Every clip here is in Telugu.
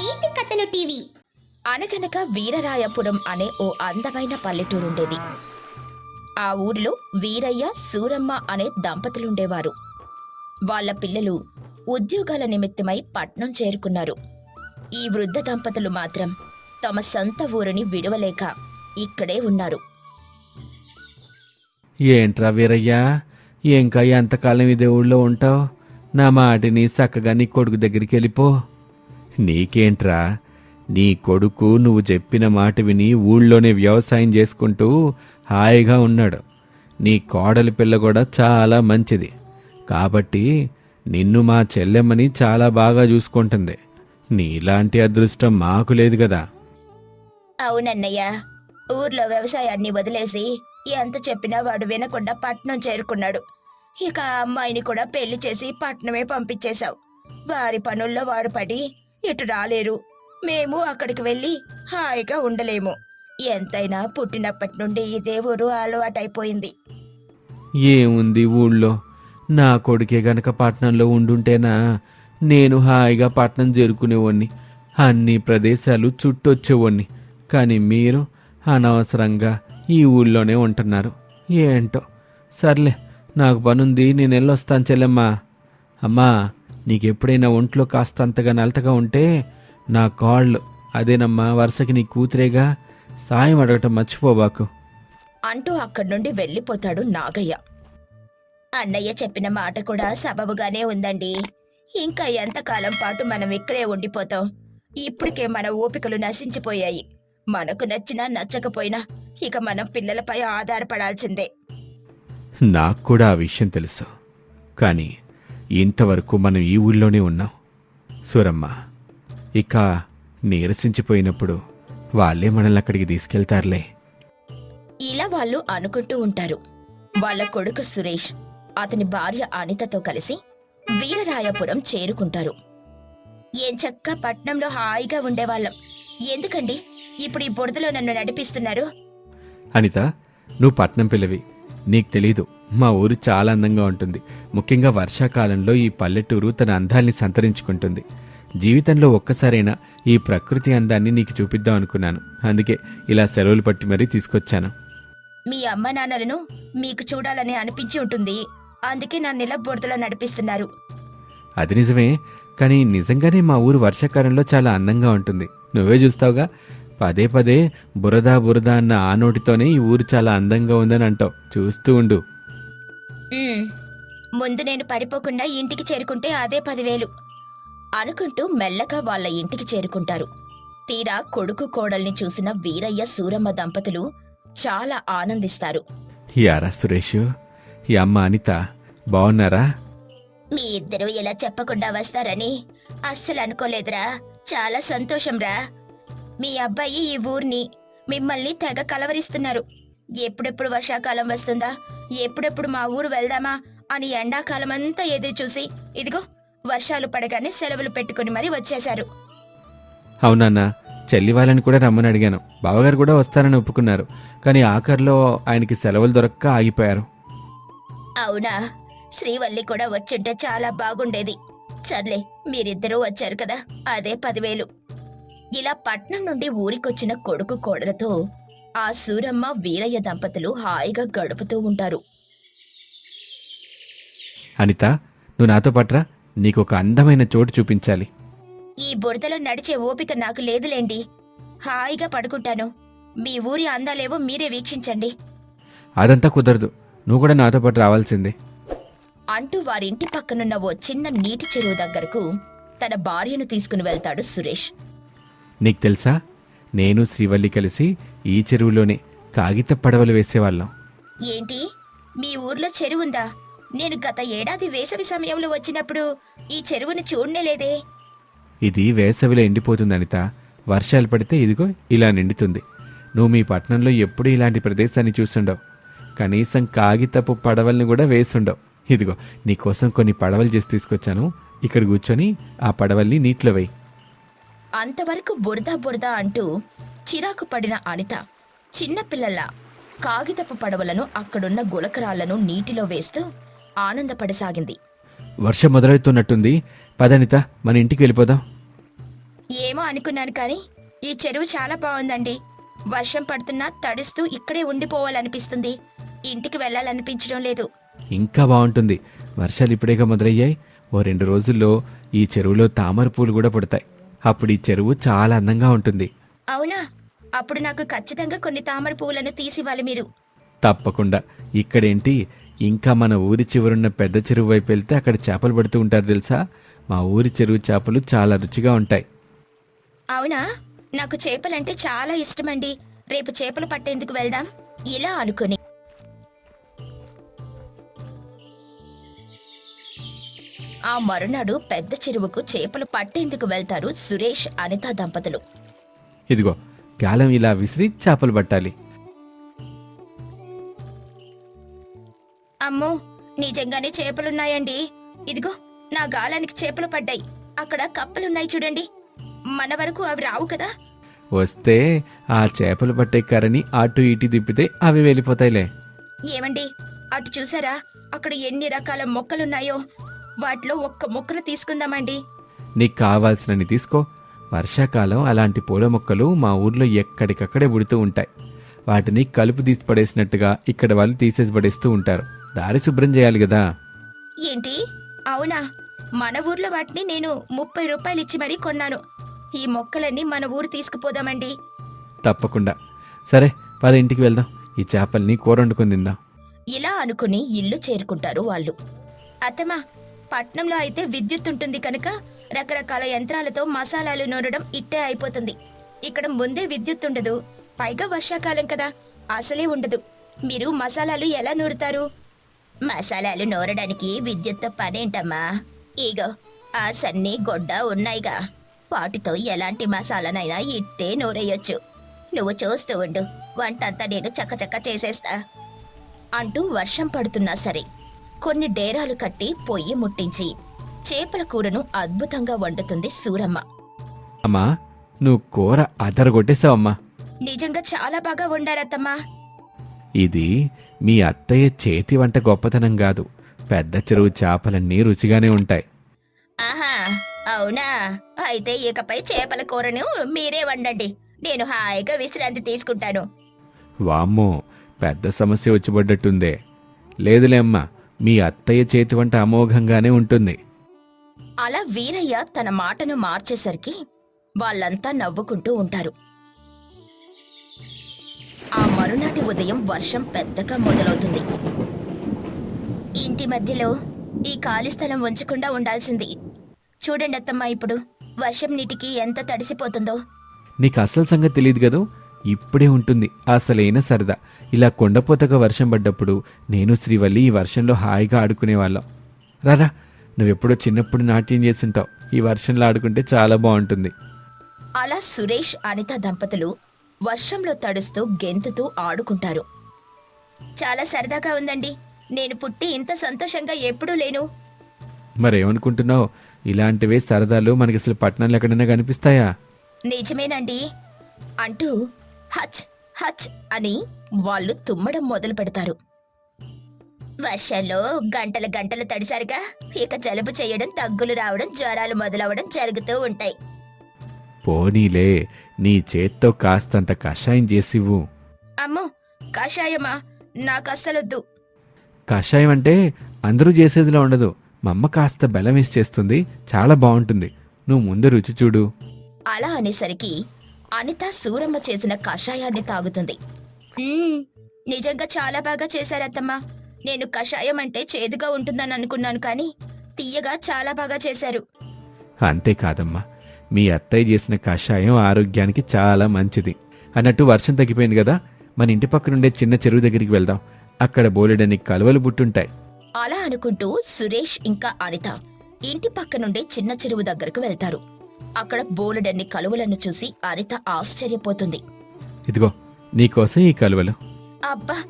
నీతి కథలు టీవీ. అనగనగా వీరరాయపురం అనే ఓ అందమైన పల్లెటూరుండేది. ఆ ఊరిలో వీరయ్య సూరమ్మ అనే దంపతులుండేవారు. వాళ్ళ పిల్లలు ఉద్యోగాల నిమిత్తమై పట్నం చేరుకున్నారు. ఈ వృద్ధ దంపతులు మాత్రం తమ సొంత ఊరిని విడవలేక ఇక్కడే ఉన్నారు. ఏంట్రా వీరయ్యా? ఇంకా ఎంతకాలం ఇదే ఊళ్ళో ఉంటావు? నా మాటిని చక్కగా నీ కొడుకు దగ్గరికి వెళ్ళిపో నీకేంట్రా? నీ కొడుకు నువ్వు చెప్పిన మాట విని ఊళ్ళోనే వ్యవసాయం చేసుకుంటూ హాయిగా ఉన్నాడు. నీ కోడలి పిల్ల కూడా చాలా మంచిది. కాబట్టి నిన్ను మా చెల్లెమ్మని చాలా బాగా చూసుకుంటుంది. నీలాంటి అదృష్టం మాకు లేదు కదా. అవునన్నయ్య ఊర్లో వ్యవసాయాన్ని వదిలేసి ఎంత చెప్పినా వాడు వినకుండా పట్నం చేరుకున్నాడు. ఇక ఆ అమ్మాయిని కూడా పెళ్ళి చేసి పట్నమే పంపించేశావు. వారి పనుల్లో వాడు పడి ఇటు రాలేరు. మేము అక్కడికి వెళ్ళి హాయిగా ఉండలేము. ఎంతైనా పుట్టినప్పటి నుండి ఇదే ఊరు అలవాటైపోయింది. ఏముంది ఊళ్ళో? నా కొడుకే గనక పట్నంలో ఉండుంటేనా? నేను హాయిగా పట్నం చేరుకునేవాణ్ణి. అన్ని ప్రదేశాలు చుట్టొచ్చేవాణ్ణి. కానీ మీరు అనవసరంగా ఈ ఊళ్ళోనే ఉంటున్నారు. ఏంటో? సర్లే నాకు పనుంది నేను వెళ్ళొస్తాను చెల్లెమ్మా. అమ్మా నీకెప్పుడైనా ఒంట్లో కాస్తంతగా నలతగా ఉంటే నా కాళ్ళు అదేనమ్మా వరుసకి నీ కూతురేగా సాయం అడగటం మర్చిపోబాకు అంటూ అక్కడి నుండి వెళ్ళిపోతాడు నాగయ్య. అన్నయ్య చెప్పిన మాట కూడా సబబుగానే ఉందండి. ఇంకా ఎంతకాలం పాటు మనం ఇక్కడే ఉండిపోతాం. ఇప్పటికే మన ఓపికలు నశించిపోయాయి. మనకు నచ్చినా నచ్చకపోయినా ఇక మనం పిల్లలపై ఆధారపడాల్సిందే. నాకు కూడా ఆ విషయం తెలుసు. కానీ ఇంతవరకు మనం ఈ ఊళ్ళోనే ఉన్నాం. సూరమ్మ ఇక నీరసించిపోయినప్పుడు వాళ్ళే మనల్ని అక్కడికి తీసుకెళ్తారులే. ఇలా వాళ్ళు అనుకుంటూ ఉంటారు. వాళ్ళ కొడుకు సురేష్ అతని భార్య అనితతో కలిసి వీరరాయపురం చేరుకుంటారు. ఏం చక్క పట్నంలో హాయిగా ఉండేవాళ్ళం. ఎందుకండి? ఇప్పుడు ఈ బురదలో నన్ను నడిపిస్తున్నారు. అనిత నువ్వు పట్నం పిల్లవి. నీకు తెలీదు. మా ఊరు చాలా అందంగా ఉంటుంది. ముఖ్యంగా వర్షాకాలంలో ఈ పల్లెటూరు తన అందాల్ని సంతరించుకుంటుంది. జీవితంలో ఒక్కసారైనా ఈ ప్రకృతి అందాన్ని నీకు చూపిద్దాం అనుకున్నాను. అందుకే ఇలా సెలవులు పట్టి మరీ తీసుకొచ్చాను. మీ అమ్మ నాన్నలను మీకు చూడాలని అనిపించి ఉంటుంది. అందుకే నన్ను ఇలా బురదలో నడిపిస్తున్నారు. అది నిజమే కానీ నిజంగానే మా ఊరు వర్షాకాలంలో చాలా అందంగా ఉంటుంది. నువ్వే చూస్తావుగా. పదే పదే బురద బురద అన్న ఆ నోటితోనే ఈ ఊరు చాలా అందంగా ఉందని అంటావు. చూస్తూ ఉండు. ఉమ్, ముందు నేను పడిపోకుండా ఇంటికి చేరుకుంటే అదే పదివేలు. అనుకుంటూ మెల్లగా వాళ్ళ ఇంటికి చేరుకుంటారు. తీరా కొడుకు కోడల్ని చూసిన వీరయ్య సూరమ్మ దంపతులు చాలా ఆనందిస్తారు. యారా సురేష్ ఈ అమ్మ అనిత బాగున్నారా మీ ఇద్దరు ఇలా చెప్పకుండా వస్తారని అస్సలు అనుకోలేదురా. చాలా సంతోషంరా. మీ అబ్బాయి ఈ ఊర్ని మిమ్మల్ని తెగ కలవరిస్తున్నారు. ఎప్పుడెప్పుడు వర్షాకాలం వస్తుందా? ఎప్పుడెప్పుడు మా ఊరు వెళ్దామా? అని ఎండాకాలం అంతా ఎదురు చూసి ఇదిగో వర్షాలు పడగానే సెలవులు పెట్టుకుని మరీ వచ్చేశారు. అవునన్నా చెల్లి వాళ్ళని కూడా రమ్మని అడిగాను. బావగారు కూడా వస్తారని ఒప్పుకున్నారు. కానీ ఆఖరిలో ఆయనకి సెలవులు దొరక్క ఆగిపోయారు. అవునా? శ్రీవల్లి కూడా వచ్చుంటే చాలా బాగుండేది. సర్లే మీరిద్దరూ వచ్చారు కదా అదే పదివేలు. ఇలా పట్నం నుండి ఊరికొచ్చిన కొడుకు కోడలతో ఆ సూరమ్మ వీరయ్య దంపతులు హాయిగా గడుపుతూ ఉంటారు. అనిత నువ్వు నాతో పట్రా. నీకు ఒక అందమైన చోటు చూపించాలి. ఈ బురదలో నడిచే ఓపిక నాకు లేదులేండి. హాయిగా పడుకుంటాను. మీ ఊరి అందాలేవో మీరే వీక్షించండి. అదంతా కుదరదు. నువ్వు కూడా నాతో పాటు రావాల్సిందే. అంటూ వారింటి పక్కనున్న ఓ చిన్న నీటి చెరువు దగ్గరకు తన భార్యను తీసుకుని వెళ్తాడు సురేష్. నీకు తెలుసా? నేను శ్రీవల్లి కలిసి ఈ చెరువులోనే కాగిత పడవలు వేసేవాళ్ళం. ఏంటి? మీ ఊర్లో చెరువుందా నేను గత ఏడాది వేసవి సమయంలో వచ్చినప్పుడు ఈ చెరువుని చూడనే లేదే. ఇది వేసవిలో ఎండిపోతుంది అనిత. వర్షాలు పడితే ఇదిగో ఇలా నిండుతుంది. నువ్వు మీ పట్టణంలో ఎప్పుడూ ఇలాంటి ప్రదేశాన్ని చూసుండవు కనీసం కాగితపు పడవల్ని కూడా వేసుండవు ఇదిగో నీకోసం కొన్ని పడవలు చేసి తీసుకొచ్చాను. ఇక్కడ కూర్చొని ఆ పడవల్ని నీటిలో వేయి. అంతవరకు బురద బురద అంటూ చిరాకు పడిన అనిత చిన్నపిల్లల కాగితపు పడవలను అక్కడున్న గులకరాళ్ళను నీటిలో వేస్తూ ఆనందపడసాగింది. వర్షం మొదలవుతున్నట్టుంది. పదనిత మన ఇంటికి వెళ్ళిపోదాం. ఏమో అనుకున్నాను కానీ ఈ చెరువు చాలా బాగుందండి. వర్షం పడుతున్నా తడుస్తూ ఇక్కడే ఉండిపోవాలనిపిస్తుంది. ఇంటికి వెళ్ళాలనిపించడం లేదు. ఇంకా బాగుంటుంది. వర్షాలు ఇప్పుడేగా మొదలయ్యాయి. ఓ రెండు రోజుల్లో ఈ చెరువులో తామర పూలు కూడా పుడతాయి. అప్పుడు ఈ చెరువు చాలా అందంగా ఉంటుంది. అవునా? అప్పుడు నాకు ఖచ్చితంగా కొన్ని తామర పువ్వులను తీసివ్వాలి మీరు. తప్పకుండా. ఇక్కడేంటి? ఇంకా మన ఊరి చివరున్న పెద్ద చెరువు వైపు వెళ్తే అక్కడ చేపలు పడుతూ ఉంటారు తెలుసా? మా ఊరి చెరువు చేపలు చాలా రుచిగా ఉంటాయి. అవునా? నాకు చేపలంటే చాలా ఇష్టమండి. రేపు చేపలు పట్టేందుకు వెళ్దాం. ఇలా అనుకుని. ఆ మరునాడు పెద్ద చెరువుకు చేపలు పట్టేందుకు వెళ్తారు సురేష్ అనిత దంపతులు. ఇదిగో గాలం ఇలా విసిరి చేపలు పట్టాలి. అమ్మో నిజంగానే చేపలున్నాయండి. ఇదిగో నా గాలానికి చేపలు పడ్డాయి. అక్కడ కప్పలున్నాయి చూడండి. మన వరకు అవి రావు కదా. వస్తే ఆ చేపలు పట్టే కర్రని అటు ఇటు తిప్పితే అవి వెళ్ళిపోతాయిలే ఏమండి అటు చూసారా? అక్కడ ఎన్ని రకాల మొక్కలున్నాయో. వాటిలో ఒక్క మొక్కను తీసుకుందామండి. నీకు కావాల్సినని తీసుకో. వర్షాకాలం అలాంటి పూల మొక్కలు మా ఊర్లో ఎక్కడికక్కడే పుడుతూ ఉంటాయి. వాటిని కలుపు తీసి పడేసినట్టుగా ఇక్కడ వాళ్ళు తీసేసి పడేస్తూ ఉంటారు. దారి శుభ్రం చేయాలి కదా. ఏంటి? అవునా? మన ఊర్లో వాటిని నేను ముప్పై రూపాయలు ఇచ్చి మరీ కొన్నాను. ఈ మొక్కలన్నీ మన ఊరు తీసుకుపోదామండి. తప్పకుండా. సరే పద ఇంటికి వెళ్దాం. ఈ చేపల్ని కూర వండుకొని తిందాం. ఇలా అనుకుని ఇల్లు చేరుకుంటారు వాళ్ళు. అత్తమా పట్నంలో అయితే విద్యుత్ ఉంటుంది కనుక రకరకాల యంత్రాలతో మసాలాలు నూరడం ఇట్టే అయిపోతుంది. ఇక్కడ ముందే విద్యుత్ ఉండదు. పైగా వర్షాకాలం కదా. అసలే ఉండదు. మీరు మసాలాలు ఎలా నూరుతారు? మసాలాలు నూరడానికి విద్యుత్తో పనేంటమ్మా? ఇగో ఆ సన్ని గొడ్డ ఉన్నాయిగా. వాటితో ఎలాంటి మసాలానైనా ఇట్టే నూరేయొచ్చు. నువ్వు చూస్తూ ఉండు. వంటంతా నేను చక్కచక్క చేసేస్తా. అంటూ వర్షం పడుతున్నా సరే. కొన్ని డేరాలు కట్టి పొయ్యి ముట్టించి చేపల కూరను అద్భుతంగా వండుతుంది సూరమ్మ. అమ్మా నువ్వు కూర అదరగొట్టేశావమ్మా నిజంగా చాలా బాగా వండారత్తమ్మా. ఇది మీ అత్తయ్య చేతి వంట గొప్పతనం కాదు. పెద్ద చెరువు చేపలన్నీ రుచిగానే ఉంటాయి. ఆహా అవునా? అయితే ఇకపై చేపల కూరను మీరే వండండి. నేను హాయిగా విశ్రాంతి తీసుకుంటాను. వామ్మో పెద్ద సమస్య వచ్చి పడ్డట్టుందే. లేదులే అమ్మా మీ అత్తయ్య చేతి వంట అమోఘంగానే ఉంటుంది. అలా వీరయ్య తన మాటను మార్చేసరికి వాళ్ళంతా నవ్వుకుంటూ ఉంటారు. ఆ మరునాటి ఉదయం వర్షం పెద్దగా మొదలవుతుంది. ఇంటి మధ్యలో ఈ ఖాళీ స్థలం ఉంచకుండా ఉండాల్సింది. చూడండి అత్తమ్మ ఇప్పుడు వర్షం నీటికి ఎంత తడిసిపోతుందో. నీకు అసలు సంగతి తెలియదు కదూ? ఇప్పుడే ఉంటుంది. అసలైన సరదా. ఇలా కొండపోతగా వర్షం పడ్డప్పుడు నేను శ్రీవల్లి ఈ వర్షంలో హాయిగా ఆడుకునేవాళ్ళం. రారా నువ్వెప్పుడో చిన్నప్పుడు నాట్యం చేస్తుంటావు. ఈ వర్షంలో ఆడుకుంటే చాలా బాగుంటుంది. అలా సురేష్ అనిత దంపతులు వర్షంలో తడుస్తూ గెంతుతూ ఆడుకుంటారు. చాలా సరదాగా ఉందండి. నేను పుట్టి ఇంత సంతోషంగా ఎప్పుడూ లేను. మరేమనుకుంటున్నావు? ఇలాంటివే సరదాలు మనకి అసలు పట్టణంలో ఎక్కడైనా కనిపిస్తాయా? నిజమేనండి. అంటూ హచ్ హచ్ అని వాళ్ళు తుమ్మడం మొదలు పెడతారు. వర్షంలో గంటల గంటలు తడిసారుగా ఇక జలుబు చేయడం దగ్గులు రావడం జ్వరాలు మొదలవడం జరుగుతూ ఉంటాయి. పోనీలే నీ చేత్తో కాస్తంత కషాయం చేసివ్వు. అమ్మో కషాయమా? నాకు అస్సలొద్దు కషాయం అంటే అందరూ చేసేదిలా ఉండదు. మా అమ్మ కాస్త బెల్లం వేసి చేస్తుంది చాలా బాగుంటుంది. నువ్వు ముందు రుచి చూడు. అలా అనేసరికి అనిత సూరమ్మ చేసిన కషాయాన్ని తాగుతుంది. "మ్మ్, నిజంగా చాలా బాగా చేశారత్తమ్మా నేను కషాయం అంటే చేదుగా ఉంటుందని అనుకున్నాను కానీ తీయగా చాలా బాగా చేశారు. అంతేకాదమ్మా. మీ అత్తయ్య చేసిన కషాయం ఆరోగ్యానికి చాలా మంచిది. అన్నట్టు వర్షం తగ్గిపోయింది కదా మన ఇంటి పక్కనుండే చిన్న చెరువు దగ్గరికి వెళ్దాం. అక్కడ బోలెడని కలువలు బుట్టుంటాయి అలా అనుకుంటూ సురేష్ ఇంకా అనిత ఇంటి పక్క నుండి చిన్న చెరువు దగ్గరకు వెళ్తారు. అక్కడ బోలెడన్ని కలువలను చూసి అనిత ఆశ్చర్యపోతుంది. ఇదిగో నీకోసం ఈ కలువలు. అబ్బా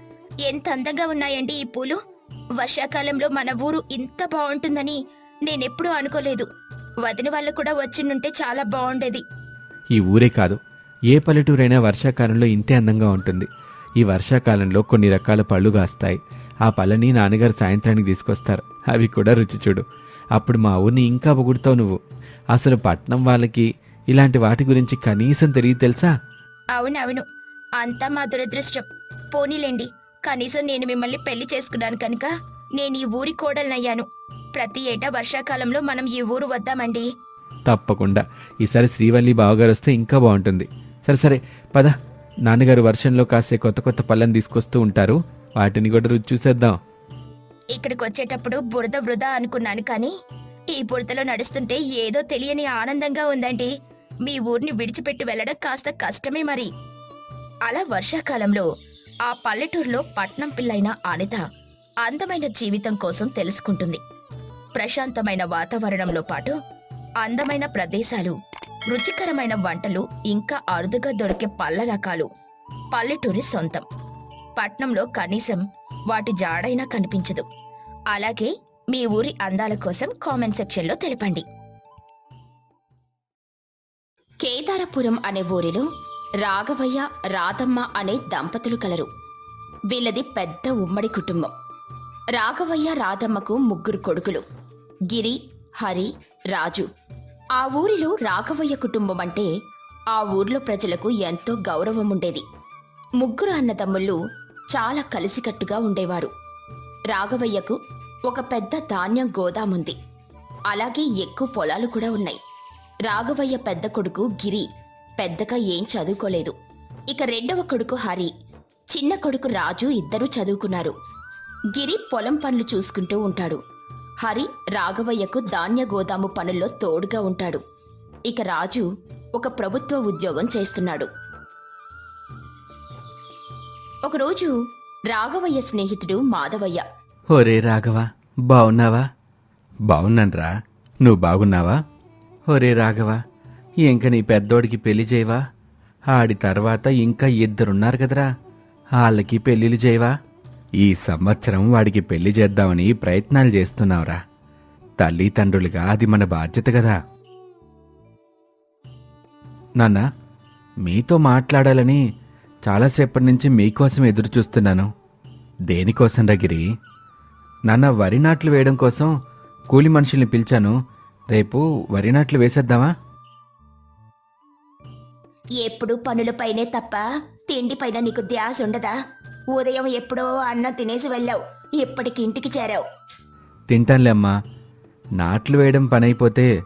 ఎంత అందంగా ఉన్నాయండి ఈ పూలు. వర్షాకాలంలో మన ఊరు ఇంత బాగుంటుందని నేనెప్పుడూ అనుకోలేదు. వదిన వాళ్ళు కూడా వచ్చినుంటే చాలా బాగుండేది. ఈ ఊరే కాదు ఏ పల్లెటూరైనా వర్షాకాలంలో ఇంతే అందంగా ఉంటుంది. ఈ వర్షాకాలంలో కొన్ని రకాల పళ్ళు కాస్తాయి. ఆ పళ్ళని నాన్నగారు సాయంత్రానికి తీసుకొస్తారు. అవి కూడా రుచి చూడు. అప్పుడు మా ఊరిని ఇంకా పొగుడుతావు నువ్వు. అసలు పట్నం వాళ్ళకి ఇలాంటి వాటి గురించి కనీసం తెలియదు తెలుసా? అవునవును. అంతా మా దురదృష్టం. పోనీలేండి. కనీసం నేను మిమ్మల్ని పెళ్ళి చేసుకున్నాను కనుక నేను ఈ ఊరి కోడలనయ్యాను. ప్రతి ఏటా వర్షాకాలంలో మనం ఈ ఊరు వద్దామండి. తప్పకుండా. ఈసారి శ్రీవల్లి బావగారు వస్తే ఇంకా బాగుంటుంది. సరే సరే పద. నాన్నగారు వర్షంలో కాసే కొత్త కొత్త పళ్ళని తీసుకొస్తూ ఉంటారు. వాటిని కూడా రుచి చూసేద్దాం. ఇక్కడికి వచ్చేటప్పుడు బురద వృధా అనుకున్నాను కానీ ఈ బుడతలో నడుస్తుంటే ఏదో తెలియని ఆనందంగా ఉందండి. మీ ఊరిని విడిచిపెట్టి వెళ్ళడం కాస్త కష్టమే మరి. అలా వర్షాకాలంలో ఆ పల్లెటూరులో పట్నం పిల్లైన అనిత అందమైన జీవితం కోసం తెలుసుకుంటుంది. ప్రశాంతమైన వాతావరణంలో పాటు అందమైన ప్రదేశాలు రుచికరమైన వంటలు ఇంకా అరుదుగా దొరికే పళ్ళ రకాలు పల్లెటూరి సొంతం. పట్నంలో కనీసం వాటి జాడైనా కనిపించదు. అలాగే మీ ఊరి అందాల కోసం కామెంట్ సెక్షన్లో తెలపండి. కేదారపురం అనే ఊరిలో రాఘవయ్య రాధమ్మ అనే దంపతులు కలరు. వీళ్ళది పెద్ద ఉమ్మడి కుటుంబం. రాఘవయ్య రాధమ్మకు ముగ్గురు కొడుకులు. గిరి హరి రాజు. ఆ ఊరిలో రాఘవయ్య కుటుంబం అంటే ఆ ఊర్లో ప్రజలకు ఎంతో గౌరవం ఉండేది. ముగ్గురు అన్నదమ్ముళ్ళు చాలా కలిసికట్టుగా ఉండేవారు. రాఘవయ్యకు ఒక పెద్ద ధాన్యం గోదాముంది. అలాగే ఎక్కువ పొలాలు కూడా ఉన్నాయి. రాఘవయ్య పెద్ద కొడుకు గిరి పెద్దగా ఏం చదువుకోలేదు. ఇక రెండవ కొడుకు హరి చిన్న కొడుకు రాజు ఇద్దరూ చదువుకున్నారు. గిరి పొలం పనులు చూసుకుంటూ ఉంటాడు. హరి రాఘవయ్యకు ధాన్య గోదాము పనుల్లో తోడుగా ఉంటాడు. ఇక రాజు ఒక ప్రభుత్వ ఉద్యోగం చేస్తున్నాడు. ఒకరోజు రాఘవయ్య స్నేహితుడు మాధవయ్య ఒరే రాఘవ బాగున్నావా బాగున్నాన్రా నువ్వు బాగున్నావా? ఒరే రాఘవ ఇంక నీ పెద్దోడికి పెళ్ళి చేయవా? ఆడి తర్వాత ఇంకా ఇద్దరున్నారు కదరా. వాళ్ళకి పెళ్ళిళ్ళు చేయవా? ఈ సంవత్సరం వాడికి పెళ్ళి చేద్దామని ప్రయత్నాలు చేస్తున్నావురా. తల్లిదండ్రులుగా అది మన బాధ్యత కదా. నాన్న మీతో మాట్లాడాలని చాలాసేపటి నుంచి మీకోసం ఎదురు చూస్తున్నాను దేనికోసం రగిరి నాన్న వరి నాట్లు వేయడం కోసం కూలి మనుషుల్ని పిలిచాను. రేపు వరి నాట్లు వేసేద్దామా? ఎప్పుడు పనులపైనే తప్ప తిండిపైన నీకు ధ్యాస ఉండదా? ఉదయం ఎప్పుడో అన్నం తినేసి వెళ్ళావు. ఇప్పటికి ఇంటికి చేరావు. తింటానులే అమ్మా. నాట్లు వేయడం పని అయిపోతే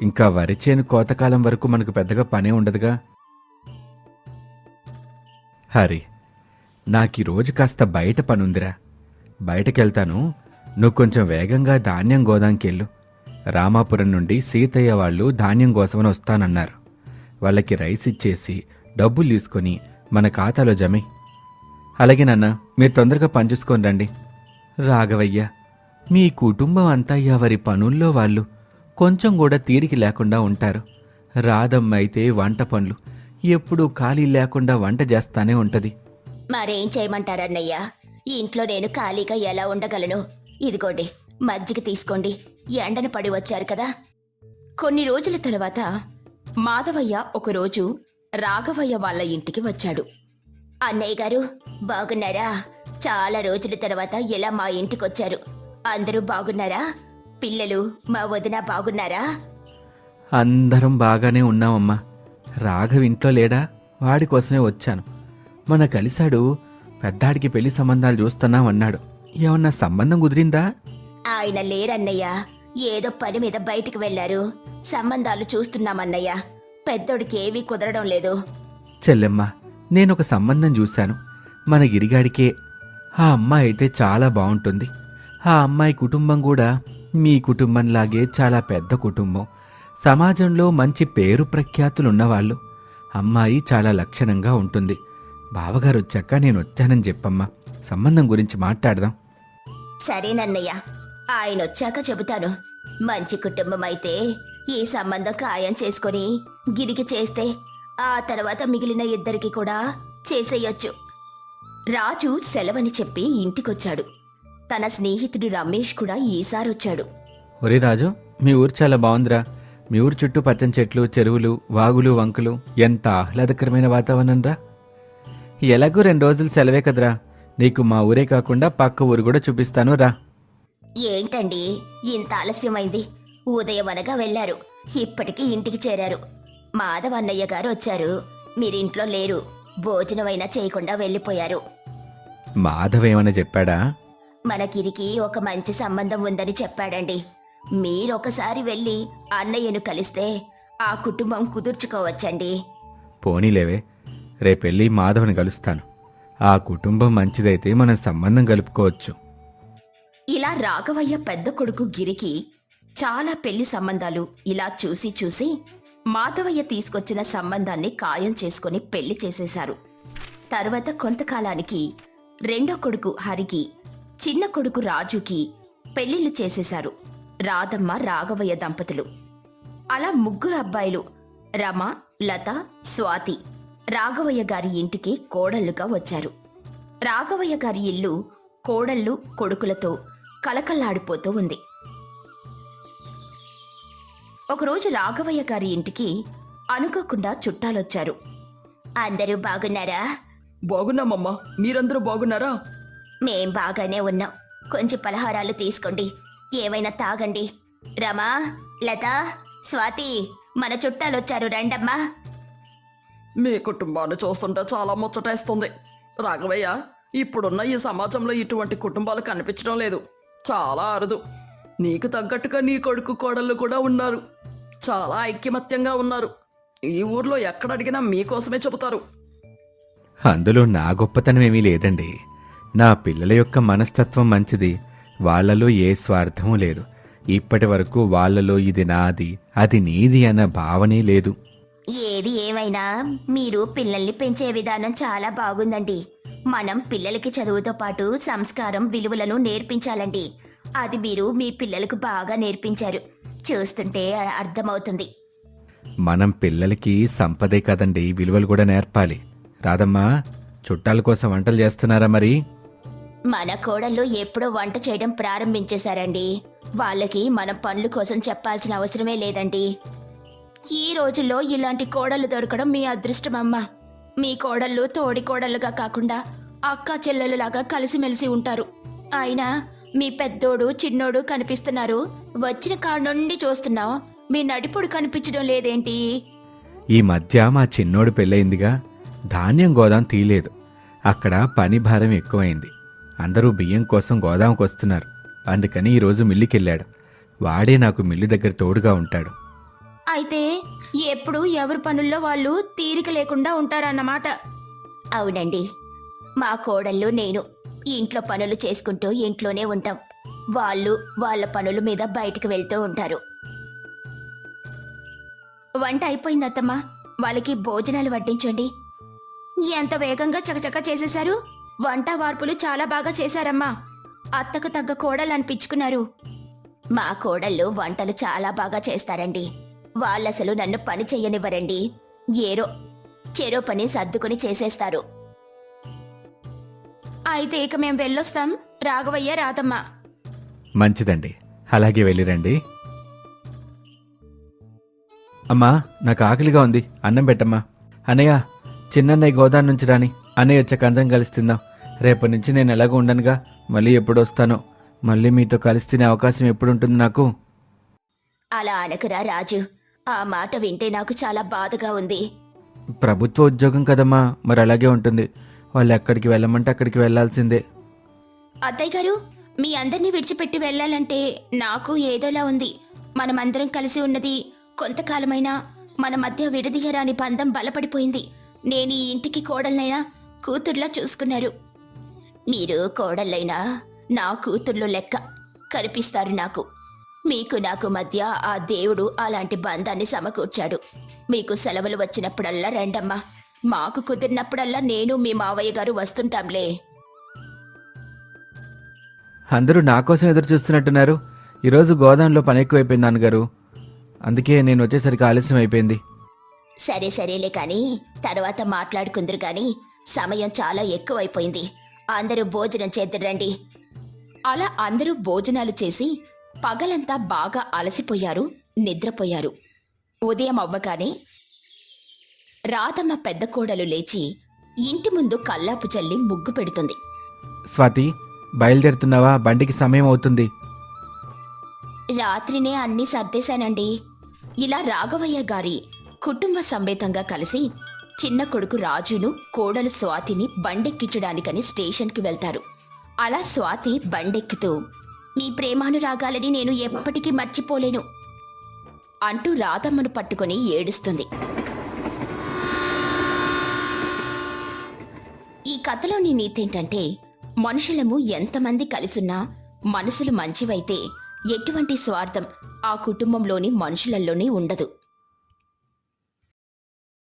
ఇంకా వరి చేను కోతకాలం వరకు మనకు పెద్దగా పనే ఉండదుగా. హరి నాకు ఈ రోజు కాస్త బయట పనుందిరా. బయటకెళ్తాను. నువ్వు కొంచెం వేగంగా ధాన్యం గోదాంకెళ్ళు. రామాపురం నుండి సీతయ్య వాళ్ళు ధాన్యం కోసమని వస్తానన్నారు. వాళ్ళకి రైస్ ఇచ్చేసి డబ్బులు తీసుకొని మన ఖాతాలో జమే. అలాగే నాన్న మీరు తొందరగా పనిచూసుకొని రండి. రాఘవయ్య మీ కుటుంబం అంతా ఎవరి పనుల్లో వాళ్ళు? కొంచెం కూడా తీరిక లేకుండా ఉంటారు. రాధమ్మ అయితే వంట పనులు. ఎప్పుడూ ఖాళీ లేకుండా వంట చేస్తానే ఉంటది. మరేం చేయమంటారన్నయ్యా? ఇంట్లో నేను ఖాళీగా ఎలా ఉండగలను? ఇదిగోండి మజ్జిగ తీసుకోండి. ఎండను పడి వచ్చారు కదా? కొన్ని రోజుల తర్వాత మాధవయ్య ఒకరోజు రాఘవయ్య వాళ్ళ ఇంటికి వచ్చాడు. అన్నయ్య గారు బాగున్నారా? చాలా రోజుల తర్వాత ఇలా మా ఇంటికి వచ్చారు అందరూ బాగున్నారా? పిల్లలు మా వదిన బాగున్నారా? అందరం బాగానే ఉన్నామమ్మా. రాఘవ ఇంట్లో లేడా? వాడి కోసమే వచ్చాను. మొన్న కలిశాడు పెద్దాడికి పెళ్ళి సంబంధాలు చూస్తున్నామన్నాడు ఏమన్నా సంబంధం కుదిరిందా? ఆయన లేరన్నయ్య. ఏదో పని మీద బయటికి వెళ్ళారు సంబంధాలు చూస్తున్నామన్నయ్య పెద్దోడికి ఏవీ కుదరడం లేదు. చెల్లెమ్మ నేనొక సంబంధం చూశాను. మన గిరిగాడికే. ఆ అమ్మాయి అయితే చాలా బాగుంటుంది. ఆ అమ్మాయి కుటుంబం కూడా మీ కుటుంబంలాగే చాలా పెద్ద కుటుంబం. సమాజంలో మంచి పేరు ప్రఖ్యాతులున్నవాళ్ళు. అమ్మాయి చాలా లక్షణంగా ఉంటుంది. బావగారు వచ్చాక నేను వచ్చానని చెప్పమ్మా. సంబంధం గురించి మాట్లాడదాం. సరేనన్నయ్య ఆయన వచ్చాక చెబుతాను. మంచి కుటుంబం అయితే ఈ సంబంధం ఖాయం చేసుకొని గిరికి చేస్తే ఆ తర్వాత మిగిలిన ఇద్దరికి కూడా చేసేయొచ్చు. రాజు సెలవని చెప్పి ఇంటికొచ్చాడు. తన స్నేహితుడు రమేష్ కూడా ఈసారొచ్చాడు. ఒరే రాజు మీ ఊరు చాలా బాగుందిరా మీ ఊరు చుట్టూ పచ్చని చెట్లు చెరువులు వాగులు వంకలు ఎంత ఆహ్లాదకరమైన వాతావరణం రా ఎలాగూ రెండు రోజులు సెలవే కదరా. నీకు మా ఊరే కాకుండా పక్క ఊరు కూడా చూపిస్తాను రా. ఏంటండి? ఇంత ఆలస్యమైంది. ఉదయం అనగా వెళ్ళారు ఇప్పటికి ఇంటికి చేరారు. మాధవన్నయ్య గారు వచ్చారు. మీరింట్లో లేరు. భోజనమైనా చేయకుండా వెళ్ళిపోయారు. మాధవ్ ఏమైనా చెప్పాడా? మన గిరికి ఒక మంచి సంబంధం ఉందని చెప్పాడండి. మీరొకసారి వెళ్ళి అన్నయ్యను కలిస్తే ఆ కుటుంబం కుదుర్చుకోవచ్చండి. పోనీలేవే. రేపెళ్ళి మాధవని కలుస్తాను. ఆ కుటుంబం మంచిదైతే మనం సంబంధం కలుపుకోవచ్చు. ఇలా రాఘవయ్య పెద్ద కొడుకు గిరికి చాలా పెళ్ళి సంబంధాలు ఇలా చూసి చూసి మాధవయ్య తీసుకొచ్చిన సంబంధాన్ని ఖాయం చేసుకుని పెళ్ళి చేసేశారు. తర్వాత కొంతకాలానికి రెండో కొడుకు హరికి చిన్న కొడుకు రాజుకి పెళ్ళిళ్ళు చేసేశారు. రాధమ్మ రాఘవయ్య దంపతులు. అలా ముగ్గురు అబ్బాయిలు రమ లత స్వాతి రాఘవయ్య గారి ఇంటికి కోడళ్ళుగా వచ్చారు. రాఘవయ్య గారి ఇల్లు కోడళ్ళు కొడుకులతో కలకల్లాడిపోతూ ఉంది. ఒకరోజు రాఘవయ్య గారి ఇంటికి అనుకోకుండా చుట్టాలొచ్చారు. అందరూ బాగున్నారా? బాగున్నామమ్మా. మీరందరూ బాగున్నారా? మేం బాగానే ఉన్నాం. కొంచెం పలహారాలు తీసుకోండి. ఏమైనా తాగండి. రమా లత స్వాతి మన చుట్టాలొచ్చారు. రండమ్మా. మీ కుటుంబాన్ని చూస్తుంటే చాలా ముచ్చటేస్తుంది. రాఘవయ్య ఇప్పుడున్న ఈ సమాజంలో ఇటువంటి కుటుంబాలు కనిపించడం లేదు. చాలా అరుదు. నీకు తగ్గట్టుగా నీ కొడుకు కోడళ్ళు కూడా ఉన్నారు. చాలా ఐక్యమత్యంగా ఉన్నారు. ఈ ఊర్లో ఎక్కడ అడిగినా మీకోసమే చెబుతారు. అందులో నా గొప్పతనం ఏమీ లేదండి. నా పిల్లల యొక్క మనస్తత్వం మంచిది. వాళ్ళలో ఏ స్వార్థమూ లేదు. ఇప్పటి వరకు వాళ్ళలో ఇది నాది అది నీది అన్న భావనే లేదు. ఏది ఏమైనా మీరు పిల్లల్ని పెంచే విధానం చాలా బాగుందండి. మనం పిల్లలకి చదువుతో పాటు సంస్కారం విలువలను నేర్పించాలండి. అది మీరు మీ పిల్లలకు బాగా నేర్పించారు. చూస్తుంటే అర్థమవుతుంది. మనం పిల్లలకి సంపదే కదండి విలువలు కూడా నేర్పాలి. రాదమ్మా చుట్టాల కోసం వంటలు చేస్తున్నారా మరి? మన కోడళ్ళు ఎప్పుడో వంట చేయడం ప్రారంభించేశారండి. వాళ్ళకి మనం పనుల కోసం చెప్పాల్సిన అవసరమే లేదండి. ఈ రోజుల్లో ఇలాంటి కోడళ్ళు దొరకడం మీ అదృష్టమమ్మా. మీ కోడళ్ళు తోడి కోడళ్ళుగా కాకుండా అక్క చెల్లెలులాగా కలిసిమెలిసి ఉంటారు. అయినా మీ పెద్దోడు చిన్నోడు కనిపిస్తున్నారు. వచ్చిన కాడ నుండి చూస్తున్నాం మీ నడిపుడు కనిపించడం లేదేంటి? ఈ మధ్య మా చిన్నోడు పెళ్ళయిందిగా. ధాన్యం గోదాం తీయలేదు. అక్కడ పని భారం ఎక్కువైంది. అందరూ బియ్యం కోసం గోదాంకి వస్తున్నారు అందుకని ఈరోజు మిల్లుకెళ్ళాడు. వాడే నాకు మిల్లు దగ్గర తోడుగా ఉంటాడు. అయితే ఎప్పుడు ఎవరి పనుల్లో వాళ్ళు తీరిక లేకుండా ఉంటారన్నమాట. అవునండి. మా కోడళ్ళు నేను ఇంట్లో పనులు చేసుకుంటూ ఇంట్లోనే ఉంటాం. వాళ్ళు వాళ్ళ పనుల మీద బయటకు వెళ్తూ ఉంటారు. వంట అయిపోయింది అత్తమ్మా. వాళ్ళకి భోజనాలు వడ్డించండి. ఎంత వేగంగా చకచక చేసేశారు? వంట వార్పులు చాలా బాగా చేశారమ్మా. అత్తకు తగ్గ కోడలు అనిపించుకున్నారు. మా కోడళ్ళు వంటలు చాలా బాగా చేస్తారండి. వాళ్ళసలు నన్ను పని చెయ్యనివ్వరండి. ఏరో చెరో పని సర్దుకుని చేసేస్తారు. అయితే ఇక మేం వెళ్ళొస్తాం. రాఘవయ్య రాధమ్మ. మంచిదండి. అలాగే వెళ్ళిరండి. అమ్మా నాకు ఆకలిగా ఉంది. అన్నం పెట్టమ్మా. అన్నయ్య చిన్నన్నయ్య గోదాం నుంచి రాని. అన్నయ్య వచ్చాక అందరం కలిసి తిందాం. రేపటి నుంచి నేను ఎలాగో ఉండనుగా. మళ్ళీ ఎప్పుడు వస్తానో. మళ్ళీ మీతో కలిసి తినే అవకాశం ఎప్పుడు ఉంటుంది నాకు. అలా అనకురా రాజు. ఆ మాట వింటే నాకు చాలా బాధగా ఉంది. ప్రభుత్వ ఉద్యోగం కదమ్మా మరి అలాగే ఉంటుంది. వాళ్ళు ఎక్కడికి వెళ్ళమంటే అక్కడికి వెళ్ళాల్సిందే. అత్తయ్య గారు మీ అందరినీ విడిచిపెట్టి వెళ్ళాలంటే నాకు ఏదోలా ఉంది. మనమందరం కలిసి ఉన్నది కొంతకాలమైనా మన మధ్య విడదీయరాని బంధం బలపడిపోయింది. నేను ఈ ఇంటికి కోడలైనా కూతుర్లా చూసుకున్నారు. మీరు కోడళ్ళైనా నా కూతుర్లు లెక్క కనిపిస్తారు నాకు. మీకు నాకు మధ్య ఆ దేవుడు అలాంటి బంధాన్ని సమకూర్చాడు. మీకు సెలవులు వచ్చినప్పుడల్లా రండమ్మా. మాకు కుదిరినప్పుడల్లా నేను మీ మావయ్య గారు వస్తుంటాంలే. అందరూ నా కోసం ఎదురు చూస్తున్నట్టున్నారు. ఈరోజు గోదాంలో పని ఎక్కువైపోయింది నాన్నగారు. అందుకే నేను వచ్చేసరికి ఆలస్యం అయిపోయింది. సరే సరేలే కాని తర్వాత మాట్లాడుకుందరు గాని సమయం చాలా ఎక్కువైపోయింది. అందరూ భోజనం చేద్దురండి అలా అందరూ భోజనాలు చేసి పగలంతా బాగా అలసిపోయారు నిద్రపోయారు. ఉదయం అవ్వగానే రాధమ్మ పెద్ద కోడలు లేచి ఇంటి ముందు కల్లాపు చల్లి ముగ్గు పెడుతుంది. స్వాతి బయలుదేరుతున్నావా? బండికి సమయం అవుతుంది. రాత్రినే అన్నీ సర్దేశానండి. ఇలా రాఘవయ్య గారి కుటుంబ సమేతంగా కలిసి చిన్న కొడుకు రాజును కోడలు స్వాతిని బండెక్కించడానికని స్టేషన్కి వెళ్తారు. అలా స్వాతి బండెక్కుతూ మీ ప్రేమానురాగాలని నేను ఎప్పటికీ మర్చిపోలేను. అంటూ రాధమ్మను పట్టుకొని ఏడుస్తుంది. ఈ కథలోని నీతేంటంటే మనుషులము ఎంతమంది కలిసున్నా మనసులు మంచివైతే ఎటువంటి స్వార్థం ఆ కుటుంబంలోని మనుషులలోనే ఉండదు.